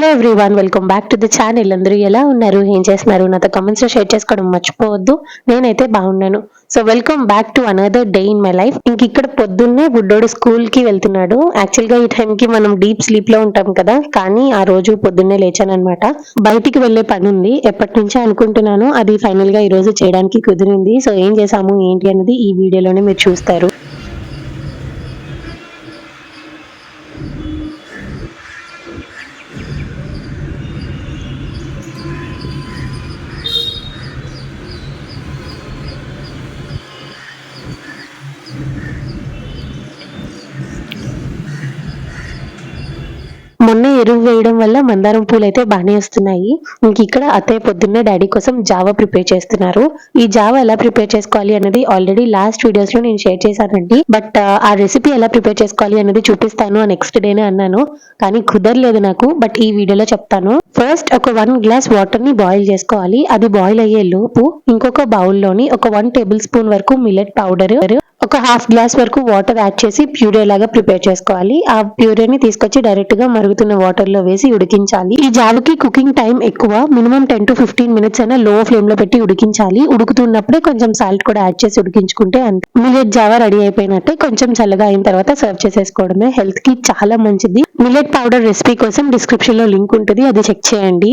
Hello everyone welcome back to the channel. అందరూ ఎలా ఉన్నారు? ఏం చేస్తున్నారు? నాతో కమెంట్స్లో షేర్ చేసుకోవడం మర్చిపోవద్దు. నేనైతే బాగున్నాను. So welcome back to another day in my life ఇంక ఇక్కడ పొద్దున్నే బుడ్డోడు స్కూల్కి వెళ్తున్నాడు. యాక్చువల్గా ఈ టైం కి మనం డీప్ స్లీప్లో ఉంటాం కదా. కానీ ఆ రోజు పొద్దున్నే లేచాను అనమాట బయటికి వెళ్ళే పని ఉంది. ఎప్పటి నుంచో అనుకుంటున్నాను. అది ఫైనల్గా ఈ రోజు చేయడానికి కుదిరింది. సో ఏం చేసాము ఏంటి అనేది ఈ వీడియోలోనే మీరు చూస్తారు. పొద్దున్నే ఎరువు వేయడం వల్ల మందారం పూలు అయితే బాగానే వస్తున్నాయి. ఇంక ఇక్కడ అత్తయ్య పొద్దున్నే డాడీ కోసం జావా ప్రిపేర్ చేస్తున్నారు. ఈ జావా ఎలా ప్రిపేర్ చేసుకోవాలి అనేది ఆల్రెడీ లాస్ట్ వీడియోస్లో నేను షేర్ చేశానండి. బట్ ఆ రెసిపీ ఎలా ప్రిపేర్ చేసుకోవాలి అనేది చూపిస్తాను నెక్స్ట్ డేనే అన్నాను. కానీ కుదరలేదు నాకు బట్ ఈ వీడియోలో చెప్తాను. ఫస్ట్ ఒక వన్ గ్లాస్ వాటర్ని బాయిల్ చేసుకోవాలి. అది బాయిల్ అయ్యే లోపు ఇంకొక బౌల్లోని ఒక వన్ టేబుల్ స్పూన్ వరకు మిల్లెట్ పౌడర్ ఒక హాఫ్ గ్లాస్ వరకు వాటర్ యాడ్ చేసి ప్యూరే లాగా ప్రిపేర్ చేసుకోవాలి. ఆ ప్యూరేని తీసుకొచ్చి డైరెక్ట్గా మరుగుతున్న వాటర్లో వేసి ఉడికించాలి. ఈ జావకి కుకింగ్ టైం ఎక్కువ. Minimum ten to fifteen minutes అయినా లో ఫ్లేమ్లో పెట్టి ఉడికించాలి. ఉడుకుతున్నప్పుడే కొంచెం సాల్ట్ కూడా యాడ్ చేసి ఉడికించుకుంటే అంతే. మిల్లెట్ జావా రెడీ అయిపోయినట్టే కొంచెం చల్లగా అయిన తర్వాత సర్వ్ చేసేసుకోవడమే. హెల్త్కి చాలా మంచిది. మిల్లెట్ పౌడర్ రెసిపీ కోసం డిస్క్రిప్షన్లో లింక్ ఉంటుంది. అది చెక్ చేయండి.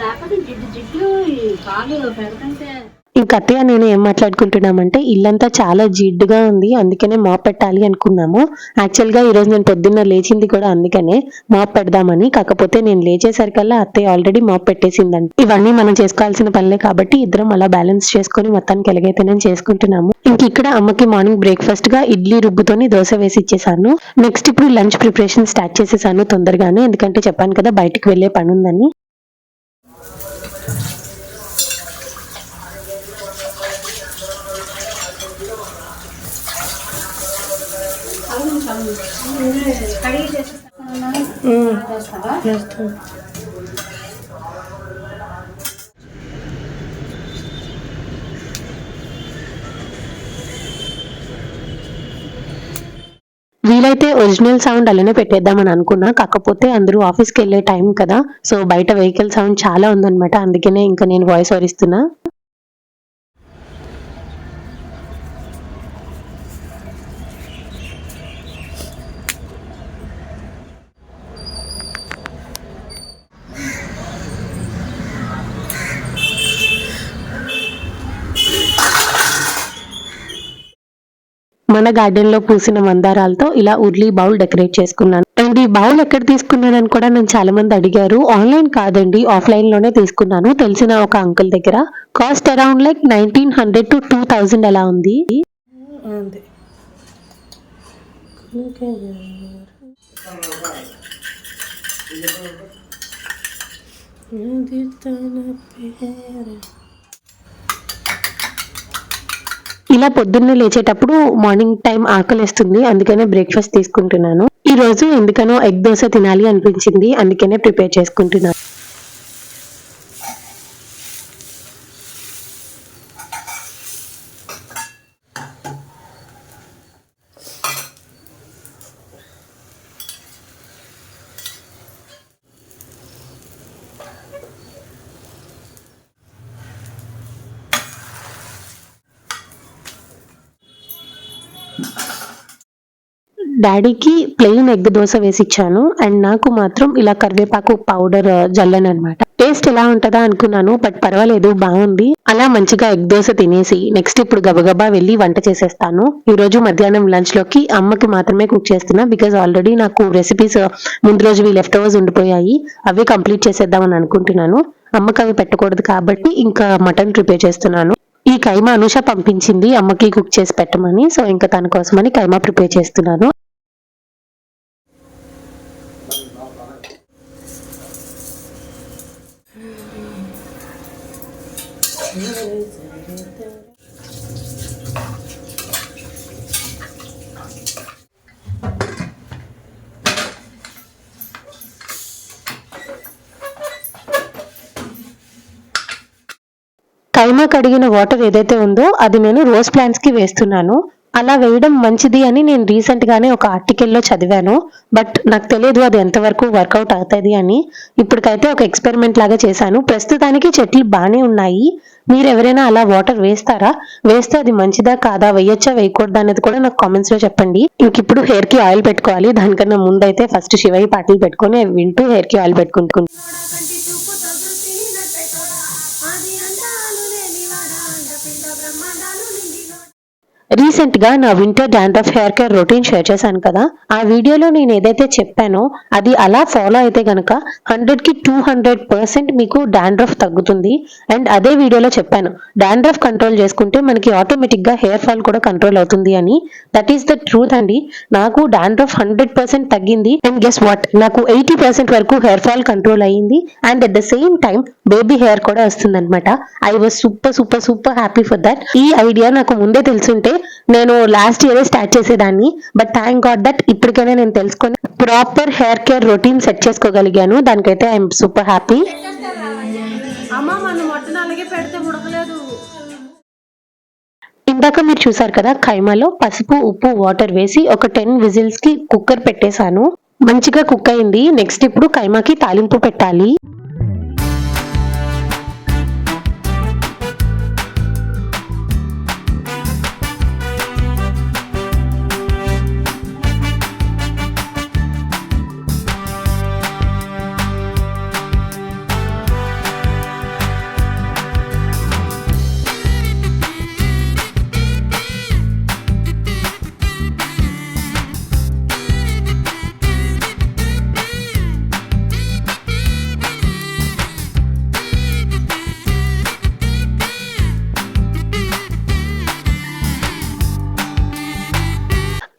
లేకపోతే జిడ్డు జిడ్డు ఇంకా అత్తయ్య నేను ఏం మాట్లాడుకుంటున్నామంటే ఇల్లంతా చాలా జిడ్డుగా ఉంది అందుకనే మాప్ పెట్టాలి అనుకున్నాము. యాక్చువల్గా ఈరోజు ఈ రోజు నేను పొద్దున్న లేచింది కూడా అందుకనే మాప్ పెడదామని కాకపోతే నేను లేచేసరికల్లా అత్తయ్య ఆల్రెడీ మాప్ పెట్టేసిందండి ఇవన్నీ మనం చేసుకోవాల్సిన పనులే కాబట్టి ఇద్దరం అలా బ్యాలెన్స్ చేసుకొని మొత్తానికి ఎలాగైతే నేను చేసుకుంటున్నాము. ఇంక ఇక్కడ అమ్మకి మార్నింగ్ బ్రేక్ఫాస్ట్గా ఇడ్లీ రుబ్బుతోని దోశ వేసి ఇచ్చేసాను నెక్స్ట్ ఇప్పుడు లంచ్ ప్రిపరేషన్ స్టార్ట్ చేసేసాను తొందరగానే ఎందుకంటే చెప్పాను కదా బయటకు వెళ్ళే పని ఉందని వీలైతే ఒరిజినల్ సౌండ్ అలానే పెట్టేద్దామని అనుకున్నా. కాకపోతే అందరూ ఆఫీస్కి వెళ్ళే టైం కదా. సో బయట వెహికల్ సౌండ్ చాలా ఉందన్నమాట. అందుకనే ఇంకా నేను వాయిస్ వరిస్తున్నా మన గార్డెన్లో పూసిన మందారాలతో ఇలా ఉర్లీ బౌల్ డెకరేట్ చేసుకున్నాను. అండ్ ఈ బౌల్ ఎక్కడ తీసుకున్నానని కూడా నన్ను చాలా మంది అడిగారు. ఆన్లైన్ కాదండి ఆఫ్లైన్లోనే తీసుకున్నాను. తెలిసిన ఒక అంకుల్ దగ్గర. Cost around like nineteen hundred to two thousand అలా ఉంది. తన పేరు. ఇలా పొద్దున్నే లేచేటప్పుడు మార్నింగ్ టైం ఆకలిస్తుంది అందుకనే బ్రేక్ఫాస్ట్ తీసుకుంటున్నాను. ఈ రోజు ఎందుకనో ఎగ్ దోశ తినాలి అనిపించింది అందుకనే ప్రిపేర్ చేసుకుంటున్నాను. డాడీకి ప్లెయిన్ ఎగ్ దోశ వేసి ఇచ్చాను అండ్ నాకు మాత్రం ఇలా కరివేపాకు పౌడర్ జల్లన్ అనమాట టేస్ట్ ఎలా ఉంటుందా అనుకున్నాను బట్ పర్వాలేదు బాగుంది. అలా మంచిగా ఎగ్ దోశ తినేసి నెక్స్ట్ ఇప్పుడు గబగబా వెళ్ళి వంట చేసేస్తాను. ఈ రోజు మధ్యాహ్నం లంచ్లోకి అమ్మకి మాత్రమే కుక్ చేస్తున్నా బికాజ్ ఆల్రెడీ నాకు రెసిపీస్ ముందు రోజు లెఫ్ట్ ఓవర్స్ ఉండిపోయాయి. అవి కంప్లీట్ చేసేద్దామని అనుకుంటున్నాను. అమ్మకి అవి పెట్టకూడదు కాబట్టి ఇంకా మటన్ ప్రిపేర్ చేస్తున్నాను. ఈ కైమా అనుష పంపించింది అమ్మకి కుక్ చేసి పెట్టమని. సో ఇంకా తన కోసమని కైమా ప్రిపేర్ చేస్తున్నాను. కైమా కడిగిన వాటర్ ఏదైతే ఉందో అది నేను రోజ్ ప్లాంట్స్కి వేస్తున్నాను. అలా వేయడం మంచిది అని నేను రీసెంట్ గానే ఒక ఆర్టికల్లో చదివాను. బట్ నాకు తెలియదు అది ఎంతవరకు వర్కౌట్ అవుతుంది అని. ఇప్పటికైతే ఒక ఎక్స్పెరిమెంట్ లాగా చేశాను. ప్రస్తుతానికి చెట్లు బాగానే ఉన్నాయి. మీరు ఎవరైనా అలా వాటర్ వేస్తారా? వేస్తే అది మంచిదా కాదా? వేయొచ్చా? వేయకూడదా అనేది కూడా నాకు కామెంట్స్లో చెప్పండి. ఇంక ఇప్పుడు హెయిర్కి ఆయిల్ పెట్టుకోవాలి. దానికన్నా ముందైతే ఫస్ట్ శివయ్య పాటలు పెట్టుకొని వింటూ హెయిర్కి ఆయిల్ పెట్టుకుంటున్నాను రీసెంట్గా నా winter dandruff hair care routine share చేశాను కదా. ఆ వీడియోలో నేను ఏదైతే చెప్పానో అది అలా ఫాలో అయితే గనక హండ్రెడ్కి టూ హండ్రెడ్ పర్సెంట్ మీకు డాండ్రఫ్ తగ్గుతుంది. అండ్ అదే వీడియోలో చెప్పాను డాండ్రఫ్ కంట్రోల్ చేసుకుంటే మనకి ఆటోమేటిక్గా హెయిర్ ఫాల్ కూడా కంట్రోల్ అవుతుంది అని. దట్ ఈస్ ద ట్రూత్ అండి. నాకు డాండ్రఫ్ హండ్రెడ్ పర్సెంట్ తగ్గింది. అండ్ గెస్ వాట్ నాకు ఎయిటీ పర్సెంట్ వరకు హెయిర్ ఫాల్ కంట్రోల్ అయ్యింది. And at the same time baby hair కూడా వస్తుంది అనమాట I was super super super happy for that ఈ ఐడియా నాకు ముందే తెలుసుంటే నేను లాస్ట్ ఇయర్ స్టార్ట్ చేసేదాన్ని. బట్ థ్యాంక్ గాడ్ దట్ ఇప్పటికైనా నేను తెలుసుకొని proper hair care routine set చేసుకోగలిగాను. దానికైతే ఐఎమ్ సూపర్ హ్యాపీ ఇందాక మీరు చూసారు కదా ఖైమాలో పసుపు ఉప్పు వాటర్ వేసి ఒక టెన్ విజిల్స్కి కుక్కర్ పెట్టేశాను. మంచిగా కుక్ అయింది. నెక్స్ట్ ఇప్పుడు ఖైమాకి తాలింపు పెట్టాలి.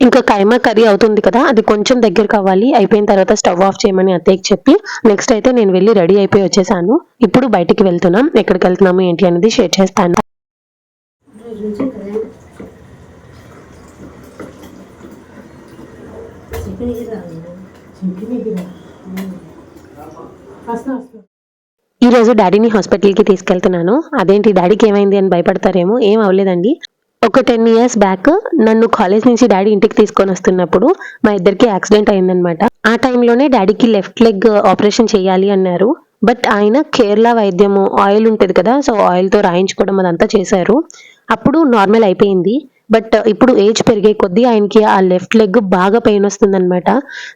ఇంకా కైమా కర్రీ అవుతుంది కదా అది కొంచెం దగ్గరకు కావాలి. అయిపోయిన తర్వాత స్టవ్ ఆఫ్ చేయమని అత్తయ్యకి చెప్పి నెక్స్ట్ అయితే నేను వెళ్ళి రెడీ అయిపోయి వచ్చేసాను. ఇప్పుడు బయటికి వెళ్తున్నాం. ఎక్కడికి వెళ్తున్నాము ఏంటి అనేది షేర్ చేస్తాను. ఈరోజు ఈ రోజు డాడీని హాస్పిటల్కి తీసుకెళ్తున్నాను. అదేంటి డాడీకి ఏమైంది అని భయపడతారేమో ఏం అవ్వలేదండి ఒక టెన్ ఇయర్స్ బ్యాక్ నన్ను కాలేజ్ నుంచి డాడీ ఇంటికి తీసుకొని వస్తున్నప్పుడు మా ఇద్దరికి యాక్సిడెంట్ అయిందనమాట ఆ టైంలోనే డాడీకి లెఫ్ట్ లెగ్ ఆపరేషన్ చేయాలి అన్నారు. బట్ ఆయన కేరళ వైద్యము ఆయిల్ ఉంటుంది కదా సో ఆయిల్తో రాయించుకోవడం అదంతా చేశారు. అప్పుడు నార్మల్ అయిపోయింది. బట్ uh, ఇప్పుడు ఏజ్ పెరిగే కొద్దీ ఆయనకి ఆ లెఫ్ట్ లెగ్ బాగా పెయిన్ వస్తుందన్నమాట.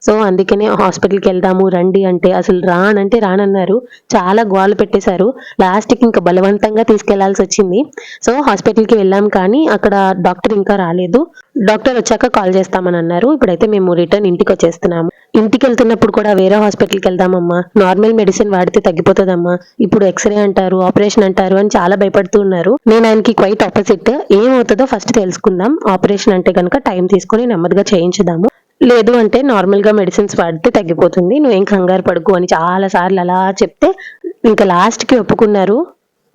సో అందుకనే హాస్పిటల్కి వెళ్దాము రండి అంటే అసలు రానంటే రానన్నారు చాలా గోలు పెట్టేశారు. లాస్ట్కి ఇంకా బలవంతంగా తీసుకెళ్ళాల్సి వచ్చింది. సో హాస్పిటల్కి వెళ్ళాం కానీ అక్కడ డాక్టర్ ఇంకా రాలేదు. డాక్టర్ వచ్చాక కాల్ చేస్తామని అన్నారు. ఇప్పుడైతే మేము రిటర్న్ ఇంటికి వచ్చేస్తున్నాము. ఇంటికి వెళ్తున్నప్పుడు కూడా వేరే హాస్పిటల్కి వెళ్దామమ్మా. నార్మల్ మెడిసిన్ వాడితే తగ్గిపోతుందమ్మా. ఇప్పుడు ఎక్స్రే అంటారు ఆపరేషన్ అంటారు అని చాలా భయపడుతూ ఉన్నారు. నేను ఆయనకి క్వైట్ ఆపోజిట్ ఏమవుతుందో ఫస్ట్ తెలుసుకుందాం. ఆపరేషన్ అంటే కనుక టైం తీసుకొని నెమ్మదిగా చేయించుదాము. లేదు అంటే నార్మల్గా మెడిసిన్స్ వాడితే తగ్గిపోతుంది. నువ్వేం కంగారు పడుకు అని చాలా సార్లు అలా చెప్తే ఇంకా లాస్ట్కి ఒప్పుకున్నారు.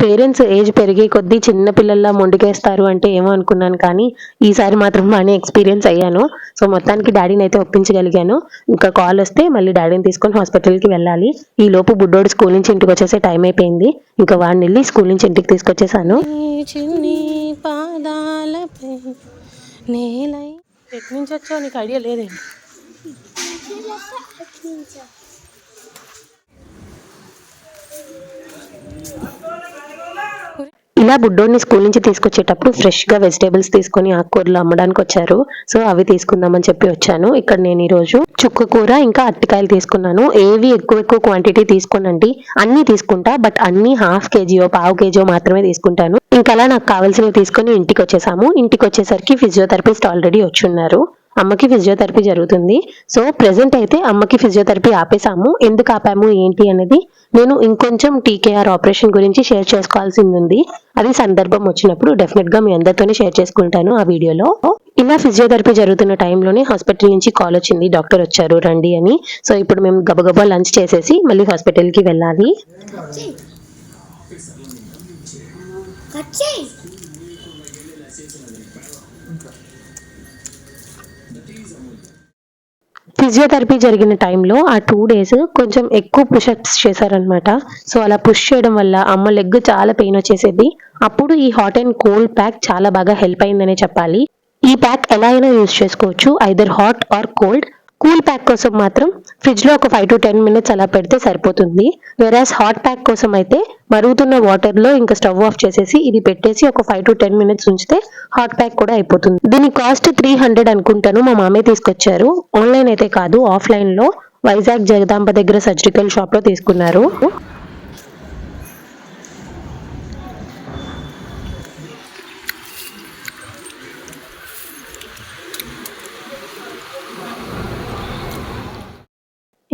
పేరెంట్స్ ఏజ్ పెరిగే కొద్దీ చిన్నపిల్లల్లా మొండికేస్తారు అంటే ఏమో అనుకున్నాను కానీ ఈసారి మాత్రం బాగానే ఎక్స్పీరియన్స్ అయ్యాను. సో మొత్తానికి డాడీని అయితే ఒప్పించగలిగాను. ఇంకా కాల్ వస్తే మళ్ళీ డాడీని తీసుకొని హాస్పిటల్కి వెళ్ళాలి. ఈ లోపు బుడ్డోడు స్కూల్ నుంచి ఇంటికి వచ్చేసే టైం అయిపోయింది. ఇంకా వాడిని వెళ్ళి స్కూల్ నుంచి ఇంటికి తీసుకొచ్చేసాను. ఎక్కడి నుంచి వచ్చావు? నీకు ఐడియా ఇలా బుడ్డోని స్కూల్ నుంచి తీసుకొచ్చేటప్పుడు ఫ్రెష్గా వెజిటేబుల్స్ తీసుకొని ఆకుకూరలు అమ్మడానికి వచ్చారు. సో అవి తీసుకుందామని చెప్పి వచ్చాను. ఇక్కడ నేను ఈరోజు చుక్క కూర ఇంకా అరటికాయలు తీసుకున్నాను. ఏవి ఎక్కువ ఎక్కువ క్వాంటిటీ తీసుకోనండి. అన్ని తీసుకుంటా బట్ అన్ని హాఫ్ కేజీయో పావు కేజీయో మాత్రమే తీసుకుంటాను. ఇంకా అలా నాకు కావాల్సినవి తీసుకొని ఇంటికి వచ్చేసాము ఇంటికి వచ్చేసరికి ఫిజియోథెరపిస్ట్ ఆల్రెడీ వచ్చున్నారు. అమ్మకి ఫిజియోథెరపీ జరుగుతుంది. సో ప్రెజెంట్ అయితే అమ్మకి ఫిజియోథెరపీ ఆపేసాము ఎందుకు ఆపాము? ఏంటి అనేది నేను ఇంకొంచెం టీకేఆర్ ఆపరేషన్ గురించి షేర్ చేసుకోవాల్సింది ఉంది అది సందర్భం వచ్చినప్పుడు డెఫినెట్గా మీ అందరితోనే షేర్ చేసుకుంటాను ఆ వీడియోలో. ఇలా ఫిజియోథెరపీ జరుగుతున్న టైంలోనే హాస్పిటల్ నుంచి కాల్ వచ్చింది. డాక్టర్ వచ్చారు రండి అని. సో ఇప్పుడు మేము గబగబా లంచ్ చేసేసి మళ్ళీ హాస్పిటల్కి వెళ్ళాలి. ఫిజియోథెరపీ జరిగిన టైంలో ఆ టూ డేస్ కొంచెం ఎక్కువ పుషప్స్ చేశారనమాట సో అలా పుష్ చేయడం వల్ల అమ్మ లెగ్ చాలా పెయిన్ వచ్చేసేది. అప్పుడు ఈ హాట్ అండ్ కోల్డ్ ప్యాక్ చాలా బాగా హెల్ప్ అయిందనే చెప్పాలి. ఈ ప్యాక్ ఎలా అయినా యూజ్ చేసుకోవచ్చు either hot or cold. Cool pack కోసం మాత్రం ఫ్రిడ్జ్లో ఒక ఫైవ్ టు టెన్ మినిట్స్ అలా పెడితే సరిపోతుంది. వెరాస్ హాట్ ప్యాక్ కోసం అయితే మరుగుతున్న వాటర్లో ఇంకా స్టవ్ ఆఫ్ చేసేసి ఇది పెట్టేసి ఒక ఫైవ్ టు టెన్ మినిట్స్ ఉంచితే హాట్ ప్యాక్ కూడా అయిపోతుంది. దీని కాస్ట్ త్రీ హండ్రెడ్ అనుకుంటాను. మా మామే తీసుకొచ్చారు. ఆన్లైన్ అయితే కాదు ఆఫ్లైన్లో వైజాగ్ జగదాంబ దగ్గర సర్జికల్ షాప్లో తీసుకున్నారు.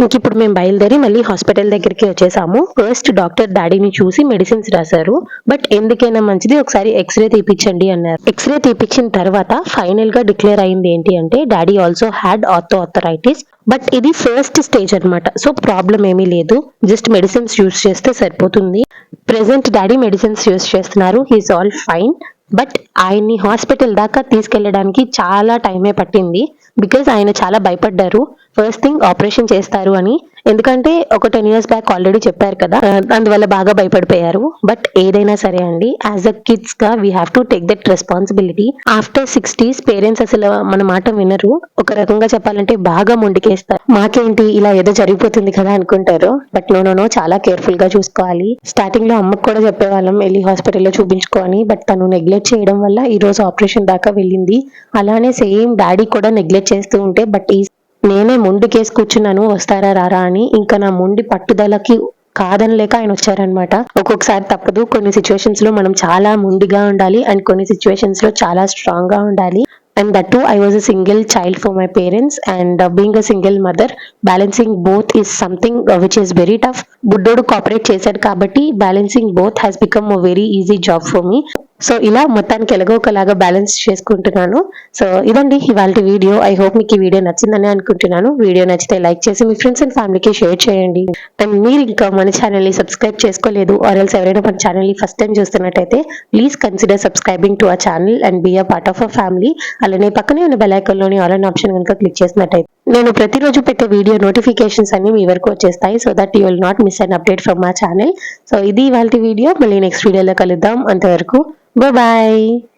ఇంక ఇప్పుడు మేము బయలుదేరి మళ్ళీ హాస్పిటల్ దగ్గరికి వచ్చేసాము. ఫస్ట్ డాక్టర్ డాడీని చూసి మెడిసిన్స్ రాశారు. బట్ ఎందుకైనా మంచిది ఒకసారి ఎక్స్రే తీపించండి అన్నారు. ఎక్స్రే తీపించిన తర్వాత ఫైనల్గా డిక్లేర్ అయింది ఏంటి అంటే daddy also had ortho arthritis but ఇది ఫస్ట్ స్టేజ్ అన్నమాట. సో ప్రాబ్లం ఏమీ లేదు. జస్ట్ మెడిసిన్స్ యూస్ చేస్తే సరిపోతుంది. ప్రెసెంట్ డాడీ మెడిసిన్స్ యూస్ చేస్తున్నారు. హీస్ ఆల్ ఫైన్ బట్ ఆయన్ని హాస్పిటల్ దాకా తీసుకెళ్ళడానికి చాలా టైమే పట్టింది. బికాజ్ ఆయన చాలా భయపడ్డారు. ఫస్ట్ థింగ్ ఆపరేషన్ చేస్తారు అని. ఎందుకంటే ఒక టెన్ ఇయర్స్ బ్యాక్ ఆల్రెడీ చెప్పారు కదా అందువల్ల బాగా భయపడిపోయారు. బట్ ఏదైనా సరే అండి as a కిడ్స్గా we have to take that responsibility after sixties parents అసలు మన మాట వినరు. ఒక రకంగా చెప్పాలంటే బాగా మొండికేస్తారు. మాకేంటి ఇలా ఏదో జరిగిపోతుంది కదా అనుకుంటారు. బట్ నో నో నో చాలా కేర్ఫుల్గా చూసుకోవాలి. స్టార్టింగ్లో అమ్మకు కూడా చెప్పేవాళ్ళం వెళ్ళి హాస్పిటల్లో చూపించుకోని బట్ తను నెగ్లెక్ట్ చేయడం వల్ల ఈ రోజు ఆపరేషన్ దాకా వెళ్ళింది. అలానే సేమ్ డాడీ కూడా నెగ్లెక్ట్ చేస్తూ ఉంటే బట్ ఈ నేనే మొండికేసి కూర్చున్నాను వస్తారా రారా అని. ఇంకా నా ముండి పట్టుదలకి కాదనలేక ఆయన వచ్చారనమాట ఒక్కొక్కసారి తప్పదు కొన్ని సిచ్యువేషన్స్లో మనం చాలా ముందుగా ఉండాలి అండ్ కొన్ని సిచ్యువేషన్స్లో చాలా స్ట్రాంగ్గా ఉండాలి. And that too I was a single child for my parents and being a single mother balancing both is something which is very tough బుడ్డోడు కోఆపరేట్ చేశాడు కాబట్టి balancing both has become a very easy job for me so ఇలా మొత్తానికి ఎలాగో ఒకలాగా balance చేసుకుంటున్నాను. So ఇదండి ఇవాళ వీడియో. ఐ హోప్ మీకు ఈ వీడియో నచ్చిందని అనుకుంటున్నాను. వీడియో నచ్చితే లైక్ చేసి మీ ఫ్రెండ్స్ అండ్ ఫ్యామిలీకి షేర్ చేయండి. అండ్ మీరు ఇంకా మన ఛానల్ని సబ్స్క్రైబ్ చేసుకోలేదు ఆర్ ఎల్స్ ఎవరైనా మన ఛానల్ని ఫస్ట్ టైం చూస్తున్నట్టయితే please consider subscribing to a channel and be a part of a family అలానే పక్కనే ఉన్న బెల్ ఐకాన్లోని ఆల్ ఆప్షన్ కనుక క్లిక్ చేసినట్టయితే నేను ప్రతిరోజు పెట్టే వీడియో నోటిఫికేషన్స్ అన్ని మీ వరకు వచ్చేస్తాయి. So that you will not miss an update from మా ఛానల్ సో ఇది ఇవాళ వీడియో. మళ్ళీ నెక్స్ట్ వీడియోలో కలుద్దాం. అంతవరకు Bye-bye.